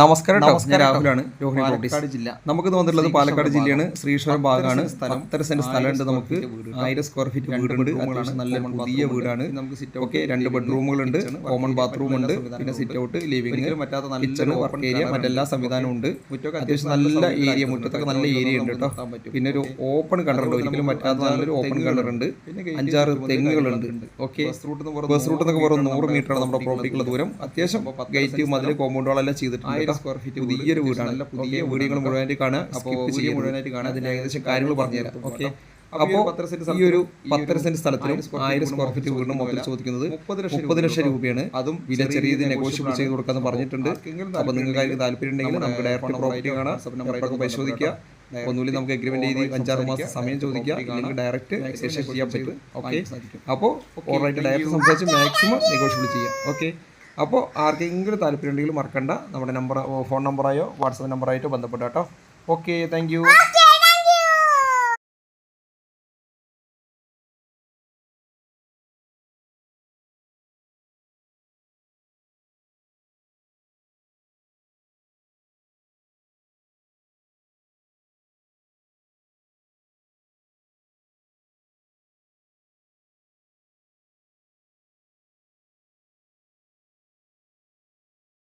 നമസ്കാരം. ഞാൻ രാഹുലാണ് രോഹിണി പാലക്കാട് ജില്ല. നമുക്ക് വന്നിട്ടുള്ളത് പാലക്കാട് ജില്ലയാണ്. ശ്രീശ്വരം ഭാഗമാണ് പത്തര സെന്റ് സ്ഥലമുണ്ട് നമുക്ക്. ആയിരം സ്ക്വയർ ഫീറ്റ് വീടുണ്ട്. അത്യാവശ്യം നല്ല പുതിയ വീടാണ്. നമുക്ക് സിറ്റ് ഓക്കെ രണ്ട് ബെഡ്റൂമുകളുണ്ട് കോമൺ ബാത്റൂം ഉണ്ട്. പിന്നെ സിറ്റ് ഔട്ട് ലിവിംഗ് പറ്റാത്ത കിച്ചൺ വർക്ക് ഏരിയ മറ്റെല്ലാ സംവിധാനവും ഉണ്ട്. അത്യാവശ്യം നല്ല ഏരിയ മുറ്റത്തൊക്കെ നല്ല ഏരിയ ഉണ്ട് കേട്ടോ പിന്നെ ഒരു ഓപ്പൺ കണ്ടറുണ്ട് ഒരിക്കലും പറ്റാത്ത നല്ലൊരു ഓപ്പൺ കണ്ടറുണ്ട് അഞ്ചാറ് തെങ്ങുകളുണ്ട്. ഓക്കെ. ബസ് റൂട്ട് എന്നൊക്കെ വെറും നൂറ് മീറ്റർ ആണ് നമ്മുടെ പ്രോപ്പർട്ടിക്കുള്ള ദൂരം. അത്യാവശ്യം ഗേറ്റ് മതിൽ കോമ്പൗണ്ടുകളെല്ലാം ചെയ്തിട്ടുണ്ട് കേട്ടോ. സ്ക്വയർ ഫീറ്റ് പുതിയൊരു വീടാണ്. നല്ല പുതിയ വീടുകൾ മുഴുവനായിട്ട് കാണുക. സ്കിപ്പ് ചെയ്യുക മുഴുവനായിട്ട് കാണുക. അതിന്റെ ഏകദേശം കാര്യങ്ങൾ പറഞ്ഞുതരാം ഓക്കെ. അപ്പോൾ അപ്പോൾ ഈ ഒരു പത്തര സെന്റ് സ്ഥലത്തിനും ആയിരം സ്ക്വയർ ഫീറ്റ് വീടിനും മൊത്തം ചോദിക്കുന്നത് മുപ്പത് ലക്ഷം രൂപയാണ്. അതും വില ചെറിയ നെഗോഷ്യബിൾ ചെയ്ത് കൊടുക്കാന്ന് പറഞ്ഞിട്ടുണ്ട്. അപ്പോൾ നിങ്ങൾക്ക് അതിന് താല്പര്യം ഉണ്ടെങ്കിൽ നമുക്ക് ഡയറക്റ്റ് പ്രോപ്പർട്ടി കാണാം. നമ്പറൊക്കെ പരിശോധിക്കുക. ഒന്നുമില്ല നമുക്ക് എഗ്രിമെന്റ് ചെയ്ത് അഞ്ചാറ് മാസം സമയം ചോദിക്കുക. നിങ്ങൾക്ക് ഡയറക്റ്റ് രജിസ്ട്രേഷൻ ചെയ്യാൻ പറ്റും. ഓക്കെ അപ്പോൾ ഓൾറൈറ്റ് ഡയറക്റ്റ് സംസാരിച്ച് മാക്സിമം നെഗോഷ്യബിൾ ചെയ്യാം. ഓക്കെ അപ്പോൾ ആർക്കെങ്കിലും താല്പര്യം ഉണ്ടെങ്കിൽ മറക്കണ്ട. നമ്മുടെ നമ്പർ ഫോൺ നമ്പറായോ വാട്സപ്പ് നമ്പറായിട്ടോ ബന്ധപ്പെട്ടോ കേട്ടോ ഓക്കെ താങ്ക്